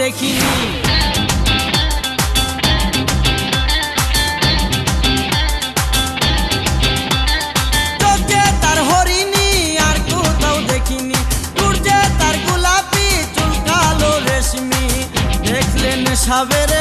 দেখিনি। চোখে তার আর কোথাও দেখিনি। তার গোলাপি চুল কালো রেশমি দেখলেন সাবেরে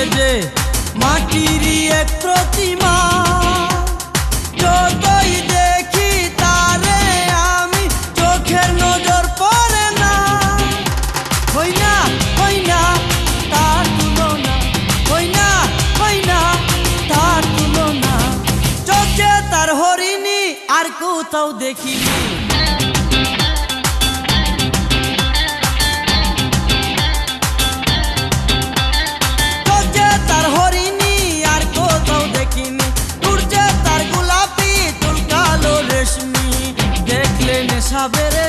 গোড়া সেজে মাটির প্রতিমা। যতই দেখি তারে আমি চোখের নজর পড়ে না। হই না হই না তার তুলনা। হই না হই না তার তুলনা। চোখে তার হরিণী, আর কোথাও দেখিনি। saber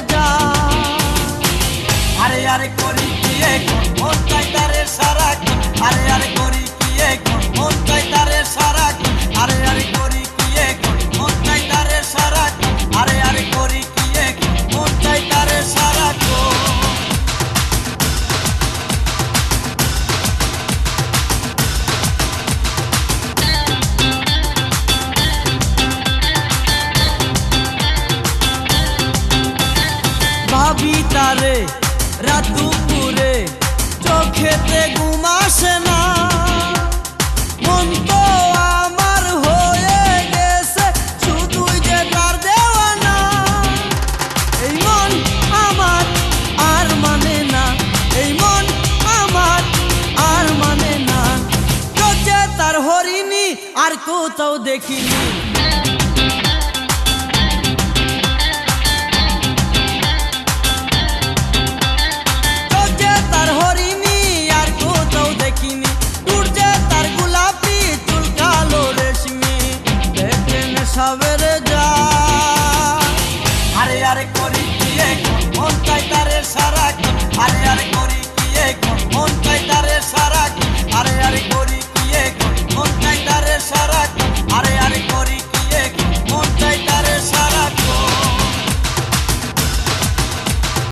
তারে রাত দুপুরে চোখেতে ঘুম আসে না। মন তো আমার হয়ে গেছে, শুধুই যে তার দেওয়ানা। এই মন আমার আর মানে না, এই মন আমার আর মানে না। চোখে তার হরিণী, আর কোথাও দেখিনি।